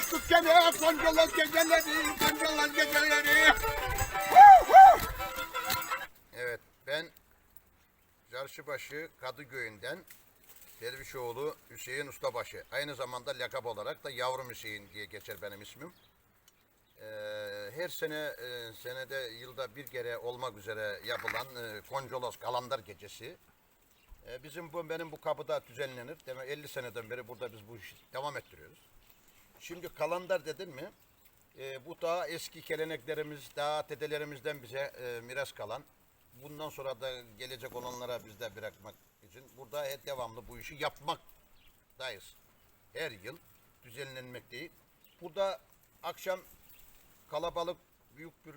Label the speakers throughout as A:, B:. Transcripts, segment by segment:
A: Kavuştuk gene koncalar geceleri, koncalar geceleri.
B: Evet ben Çarşıbaşı Kadıköy'ünden Dervişoğlu Hüseyin Ustabaşı. Aynı zamanda lakap olarak da Yavrum Hüseyin diye geçer benim ismim. Ee, her sene e, senede yılda bir kere olmak üzere yapılan e, Koncolos Kalandar Gecesi. E, bizim bu benim bu kapıda düzenlenir. Demek 50 seneden beri burada biz bu işi devam ettiriyoruz. Şimdi kalandar dedin mi? e, bu daha eski geleneklerimiz, daha dedelerimizden bize e, miras kalan. Bundan sonra da gelecek olanlara bizde bırakmak için burada hep devamlı bu işi yapmaktayız. Her yıl düzenlenmekteyiz. Burada akşam kalabalık, büyük bir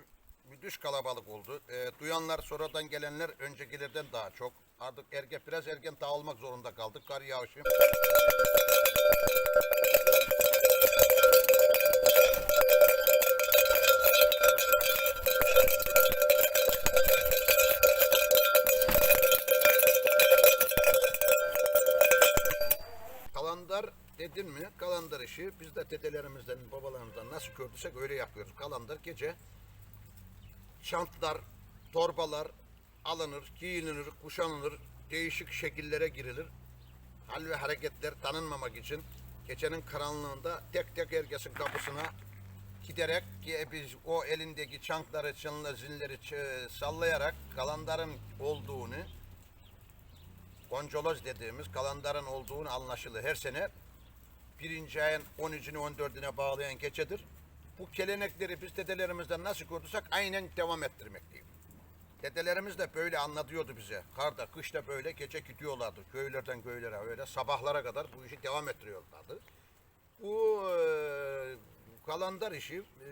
B: müthiş kalabalık oldu. E, duyanlar, sonradan gelenler öncekilerden daha çok. Artık ergen, biraz erken dağılmak zorunda kaldık. Kar yağışı. Kalandar dedin mi? Kalandar işi biz de dedelerimizden, babalarımızdan nasıl gördüysek öyle yapıyoruz. Kalandar gece çantlar, torbalar alınır, giyinilir, kuşanılır, değişik şekillere girilir. Hal ve hareketler tanınmamak için gecenin karanlığında tek tek herkesin kapısına giderek ki biz o elindeki çankları, çınlı zilleri sallayarak kalandarın olduğunu Koncoloz dediğimiz kalandarın olduğunu anlaşılır. Her sene birinci ayın 13'ünü 14'üne bağlayan gecedir. Bu gelenekleri biz dedelerimizden nasıl gördüysek aynen devam ettirmekteyim. Dedelerimiz de böyle anlatıyordu bize. Karda, kışta böyle gece gidiyorlardı. Köylerden köylere öyle sabahlara kadar bu işi devam ettiriyorlardı. Bu e, kalandar işi e,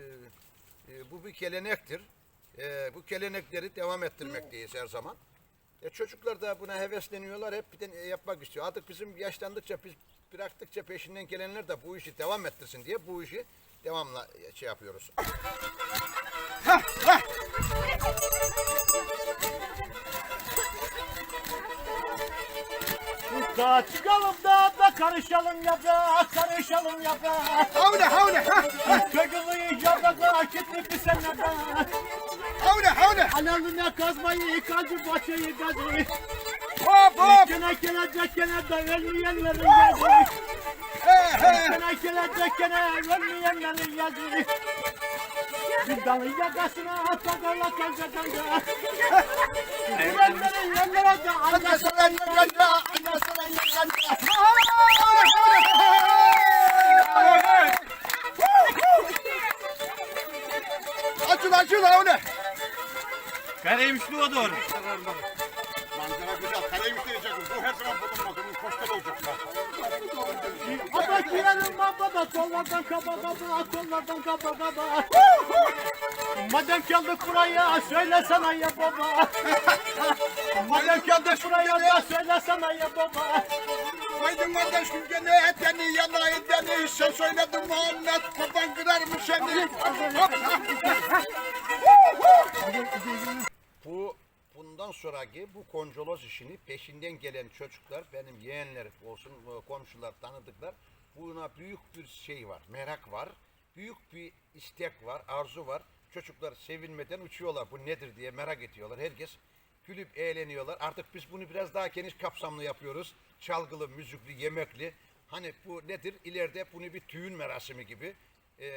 B: e, bu bir gelenektir. E, bu gelenekleri devam ettirmekteyiz her zaman. E, çocuklar da buna hevesleniyorlar. Hep bir de yapmak istiyor. Artık bizim yaşlandıkça biz bıraktıkça peşinden gelenler de bu işi devam ettirsin diye bu işi devamla şey yapıyoruz.
C: Dağa çıkalım dağda karışalım yaprağa, karışalım yaprağa.
A: Havle havle ha.
C: Çocuğu yaprağa, kitli senede.
A: Havle havle.
C: Analına kazmayı, kalbi başıyı gazı.
A: Hop.
C: Kene gelecek kene de ölmeyenlerin yazı.
A: He he.
C: Kene gelecek kene ölmeyenlerin yazı. Bir dalı yakasına takarla kanca kanca. Güvenlerin yanlara da
A: anlasana
C: yanlara.
A: Havle havle. Açıl açıl havle.
D: Kareymiş bu doğru.
A: Güzel. Kaleymiş diyecek. Bu her zaman bulunmaz. Onun koşta da olacak.
C: Ata girelim baba kollardan kaba kaba kollardan kaba kaba. Madem geldik buraya söylesene ya baba. Madem geldik buraya da söylesene ya baba.
A: Aydın kardeş ne eteni yana edeni sen söyledin Muhammed baban kırar mı seni?
B: Bu bundan sonraki bu koncolos işini peşinden gelen çocuklar benim yeğenler olsun e, komşular tanıdıklar buna büyük bir şey var merak var büyük bir istek var arzu var. Çocuklar sevinmeden uçuyorlar bu nedir diye merak ediyorlar. Herkes gülüp eğleniyorlar. Artık biz bunu biraz daha geniş kapsamlı yapıyoruz. Çalgılı müzikli yemekli. Hani bu nedir? İleride bunu bir düğün merasimi gibi e,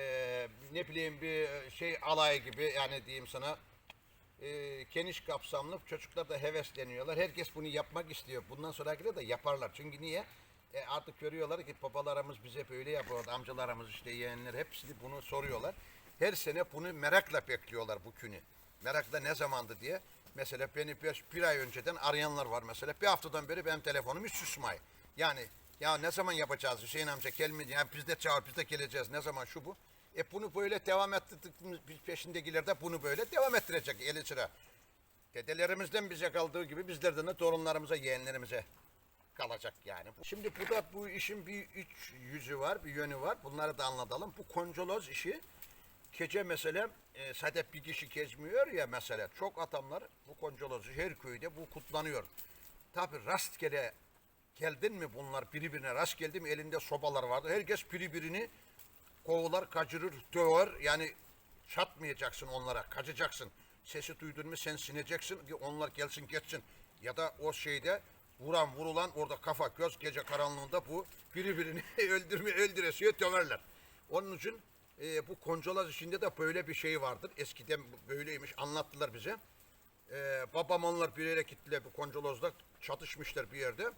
B: ne bileyim bir şey alay gibi yani diyeyim sana e, geniş kapsamlı çocuklar da hevesleniyorlar. Herkes bunu yapmak istiyor. Bundan sonrakiler de yaparlar. Çünkü niye? E, artık görüyorlar ki babalarımız bize böyle yapıyordu. Amcalarımız işte yeğenler hepsini bunu soruyorlar. Her sene bunu merakla bekliyorlar bu günü. Merakla ne zamandı diye. Mesela beni bir, bir ay önceden arayanlar var mesela. Bir haftadan beri benim telefonum hiç susmay. Yani ya ne zaman yapacağız Hüseyin amca gelmedi. Ya biz de çağır biz de geleceğiz. Ne zaman şu bu. E bunu böyle devam ettirdik. Biz peşindekiler de bunu böyle devam ettirecek eli sıra. Dedelerimizden bize kaldığı gibi bizlerden de torunlarımıza, yeğenlerimize kalacak yani. Şimdi bu da bu işin bir üç yüzü var, bir yönü var. Bunları da anlatalım. Bu koncoloz işi gece mesela e, sadece bir kişi gezmiyor ya mesela. Çok adamlar bu koncolozu her köyde bu kutlanıyor. Tabi rastgele geldin mi bunlar birbirine rast geldi mi elinde sobalar vardı. Herkes birbirini kovular, kaçırır, döver. Yani çatmayacaksın onlara, kaçacaksın. Sesi duydun mu sen sineceksin ki onlar gelsin geçsin. Ya da o şeyde vuran vurulan orada kafa göz gece karanlığında bu birbirini öldürme öldüresiyor döverler. Onun için e, bu koncolaz işinde de böyle bir şey vardır. Eskiden böyleymiş anlattılar bize. E, babam onlar bir yere gittiler bu koncolozda çatışmışlar bir yerde.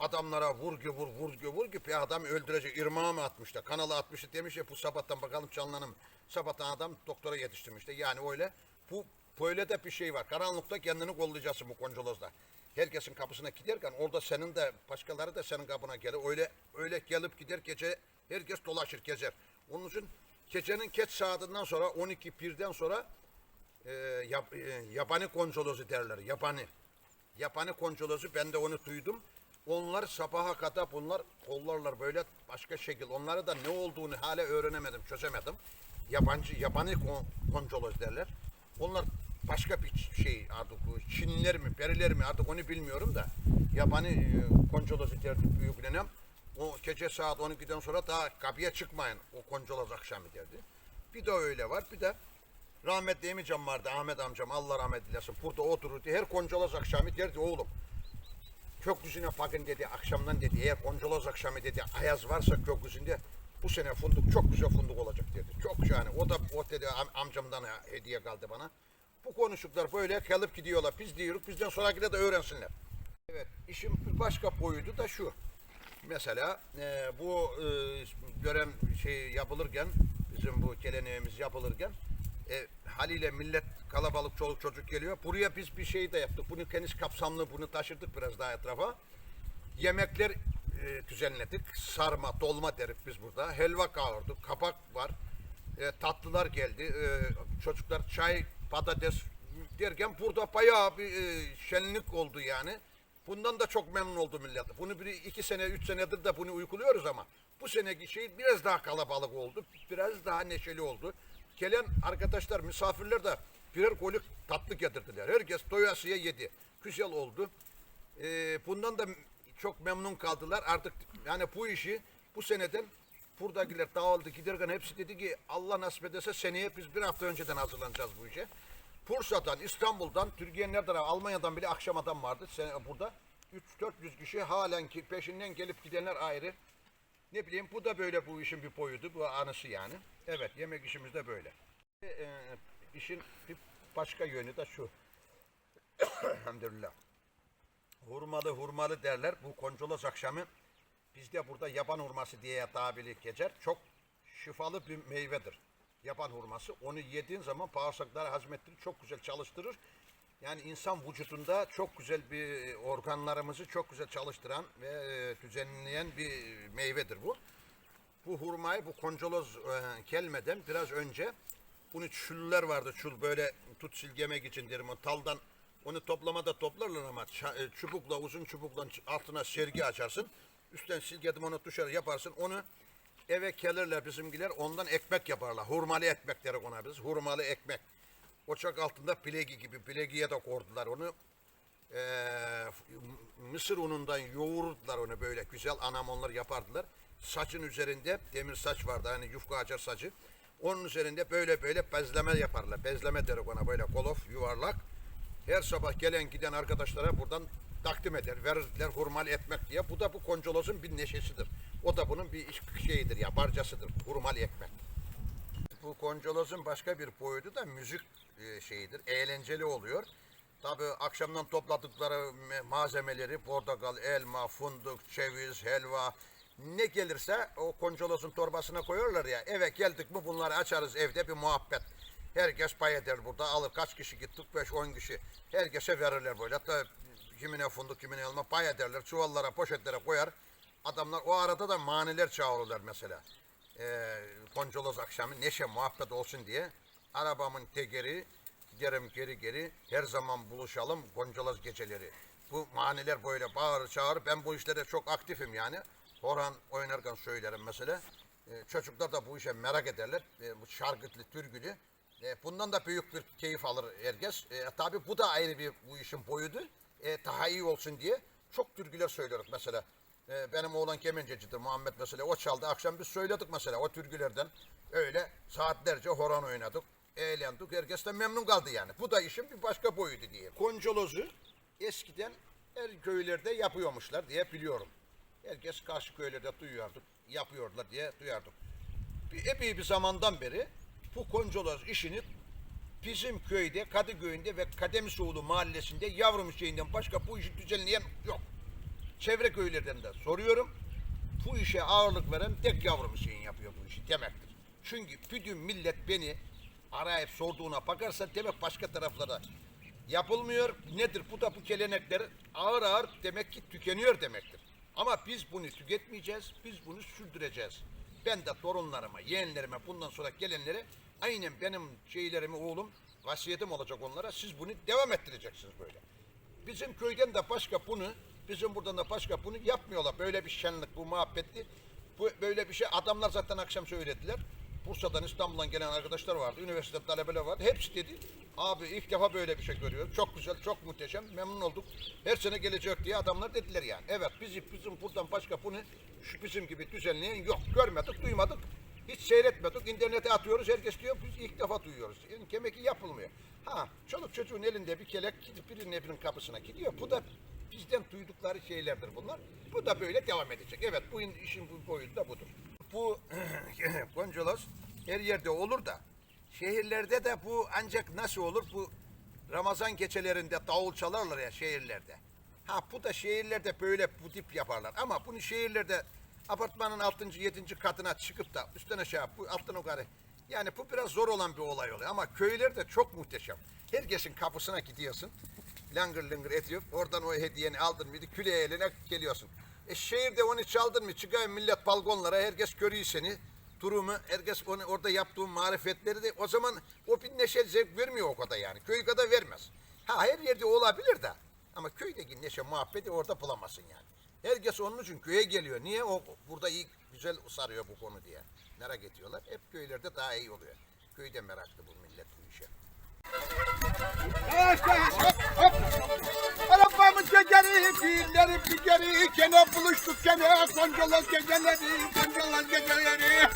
B: Adamlara vur ki vur vur ki vur ki bir adam öldürecek irmağa mı atmışlar kanala atmıştı demiş ya bu sabahtan bakalım canlanım. Sabahtan adam doktora yetiştirmişti yani öyle bu böyle de bir şey var karanlıkta kendini kollayacaksın bu koncolozda. Herkesin kapısına giderken orada senin de başkaları da senin kapına gelir. Öyle öyle gelip gider gece herkes dolaşır gezer. Onun için gecenin geç saatinden sonra 12 birden sonra e, yap- e, yabani koncolozu derler. Yabani. Yabani koncolozu ben de onu duydum. Onlar sabaha kadar bunlar kollarlar böyle başka şekil. Onlara da ne olduğunu hala öğrenemedim, çözemedim. Yabancı, yabani kon, koncoloz derler. Onlar başka bir şey artık bu Çinliler mi, periler mi artık onu bilmiyorum da. Yabani e, koncolozu derdi büyük nenem. O gece saat 12'den sonra daha kapıya çıkmayın o koncoloz akşamı derdi. Bir de öyle var. Bir de rahmetli emicam vardı Ahmet amcam Allah rahmet eylesin. Burada otururdu. Her koncoloz akşamı derdi oğlum gökyüzüne bakın dedi akşamdan dedi eğer koncoloz akşamı dedi ayaz varsa gökyüzünde bu sene funduk çok güzel funduk olacak dedi. Çok yani o da o dedi am- amcamdan hediye kaldı bana. Bu konuşuklar böyle kalıp gidiyorlar. Biz diyoruz bizden sonrakiler de öğrensinler. Evet işin başka boyutu da şu. Mesela e, bu e, görev şey yapılırken bizim bu geleneğimiz yapılırken e, haliyle millet kalabalık çoluk çocuk geliyor. Buraya biz bir şey de yaptık. Bunu geniş kapsamlı bunu taşırdık biraz daha etrafa. Yemekler e, düzenledik. Sarma, dolma deriz biz burada. Helva kavurduk. Kapak var. E, tatlılar geldi. E, çocuklar çay, patates derken burada bayağı bir e, şenlik oldu yani. Bundan da çok memnun oldu millet. Bunu bir iki sene, üç senedir de bunu uyguluyoruz ama bu seneki şey biraz daha kalabalık oldu. Biraz daha neşeli oldu. Gelen arkadaşlar, misafirler de birer kolik tatlı getirdiler. Herkes doyasıya yedi. Güzel oldu. Ee, bundan da çok memnun kaldılar. Artık yani bu işi bu seneden buradakiler dağıldı giderken hepsi dedi ki Allah nasip ederse seneye biz bir hafta önceden hazırlanacağız bu işe. Bursa'dan, İstanbul'dan, Türkiye'nin nereden, Almanya'dan bile akşam adam vardı burada. 3-400 kişi halen ki peşinden gelip gidenler ayrı. Ne bileyim bu da böyle bu işin bir boyutu, bu anısı yani. Evet yemek işimiz de böyle. Ee, işin bir başka yönü de şu. Elhamdülillah. Hurmalı hurmalı derler. Bu koncolos akşamı bizde burada yaban hurması diye tabiri geçer. Çok şifalı bir meyvedir. Yaban hurması. Onu yediğin zaman bağırsakları hazmettirir. Çok güzel çalıştırır. Yani insan vücudunda çok güzel bir organlarımızı çok güzel çalıştıran ve e, düzenleyen bir meyvedir bu. Bu hurmayı bu koncoloz e, kelmeden biraz önce bunu çüller vardı. Çul böyle tut silgemek için derim taldan onu toplamada toplarlar ama e, çubukla uzun çubukla altına sergi açarsın. Üstten silgedim onu dışarı yaparsın. Onu eve gelirler bizimkiler ondan ekmek yaparlar. Hurmalı ekmek deriz ona biz. Hurmalı ekmek. Ocak altında pilegi gibi pilegiye de kordular onu. Ee, mısır unundan yoğurdular onu böyle güzel anam onlar yapardılar. Saçın üzerinde demir saç vardı hani yufka açar saçı. Onun üzerinde böyle böyle bezleme yaparlar. Bezleme deriz ona böyle kolof yuvarlak. Her sabah gelen giden arkadaşlara buradan takdim eder. Verirler hurmalı ekmek diye. Bu da bu koncolozun bir neşesidir. O da bunun bir şeyidir ya barcasıdır. Hurmalı ekmek. Bu koncolozun başka bir boyutu da müzik e, şeyidir. Eğlenceli oluyor. Tabi akşamdan topladıkları me- malzemeleri portakal, elma, fındık, ceviz, helva ne gelirse o koncolozun torbasına koyuyorlar ya. Eve geldik mi bunları açarız evde bir muhabbet. Herkes pay eder burada alır. Kaç kişi gittik? 5-10 kişi. Herkese verirler böyle. Hatta kimine fındık kimine elma pay ederler. Çuvallara poşetlere koyar. Adamlar o arada da maniler çağırırlar mesela e, Koncoloz akşamı neşe muhabbet olsun diye arabamın tegeri giderim geri geri her zaman buluşalım Koncoloz geceleri. Bu maniler böyle bağırır çağırır. Ben bu işlere çok aktifim yani. Orhan oynarken söylerim mesela. E, çocuklar da bu işe merak ederler. E, bu şarkıtlı, türkülü. E, bundan da büyük bir keyif alır herkes. E, tabii bu da ayrı bir bu işin boyutu. E, daha iyi olsun diye çok türküler söylüyoruz mesela. Ee, benim oğlan kemencecidir Muhammed mesela. O çaldı. Akşam biz söyledik mesela o türkülerden. Öyle saatlerce horon oynadık. Eğlendik. Herkes de memnun kaldı yani. Bu da işin bir başka boyutu diye. Koncolozu eskiden her köylerde yapıyormuşlar diye biliyorum. Herkes karşı köylerde duyuyorduk. Yapıyorlar diye duyardık. Bir, epey bir zamandan beri bu koncoloz işini bizim köyde, Kadıköy'ünde ve Kademisoğlu mahallesinde yavrum Hüseyin'den başka bu işi düzenleyen yok. Çevre köylerden de soruyorum. Bu işe ağırlık veren tek yavrum Hüseyin yapıyor bu işi demektir. Çünkü bütün millet beni arayıp sorduğuna bakarsa demek başka taraflara yapılmıyor. Nedir? Bu da bu gelenekler ağır ağır demek ki tükeniyor demektir. Ama biz bunu tüketmeyeceğiz. Biz bunu sürdüreceğiz. Ben de torunlarıma, yeğenlerime bundan sonra gelenlere aynen benim şeylerimi oğlum vasiyetim olacak onlara. Siz bunu devam ettireceksiniz böyle. Bizim köyden de başka bunu, bizim buradan da başka bunu yapmıyorlar. Böyle bir şenlik, bu muhabbetli. Bu, böyle bir şey adamlar zaten akşam söylediler. Bursa'dan, İstanbul'dan gelen arkadaşlar vardı. Üniversite talebeler vardı. Hepsi dedi. Abi ilk defa böyle bir şey görüyoruz. Çok güzel, çok muhteşem. Memnun olduk. Her sene gelecek diye adamlar dediler yani. Evet bizim, bizim buradan başka bunu şu bizim gibi düzenleyen yok. Görmedik, duymadık. Hiç seyretmedik. İnternete atıyoruz. Herkes diyor biz ilk defa duyuyoruz. Yani demek ki yapılmıyor. Ha çoluk çocuğun elinde bir kelek gidip birinin evinin kapısına gidiyor. Bu da bizden duydukları şeylerdir bunlar. Bu da böyle devam edecek. Evet bu işin bu boyutu budur. Bu Goncolos her yerde olur da şehirlerde de bu ancak nasıl olur? Bu Ramazan gecelerinde davul çalarlar ya şehirlerde. Ha bu da şehirlerde böyle bu tip yaparlar. Ama bunu şehirlerde apartmanın 6. 7. katına çıkıp da üstten aşağı bu alttan yukarı yani bu biraz zor olan bir olay oluyor. Ama köylerde çok muhteşem. Herkesin kapısına gidiyorsun. Langır langır ediyor. Oradan o hediyeni aldın mıydı küle eline geliyorsun. E şehirde onu çaldın mı çıkıyor millet balkonlara herkes görüyor seni. Durumu herkes onu orada yaptığın marifetleri de o zaman o bir neşe zevk vermiyor o kadar yani. Köy kadar vermez. Ha her yerde olabilir de ama köydeki neşe muhabbeti orada bulamazsın yani. Herkes onun için köye geliyor. Niye? O burada iyi güzel sarıyor bu konu diye. Merak ediyorlar. Hep köylerde daha iyi oluyor. Köyde meraklı bu millet bu işe.
A: Arabamız geceri, fiillerim bir geri. Gene buluştuk gene, koncalar geceleri, koncalar geceleri.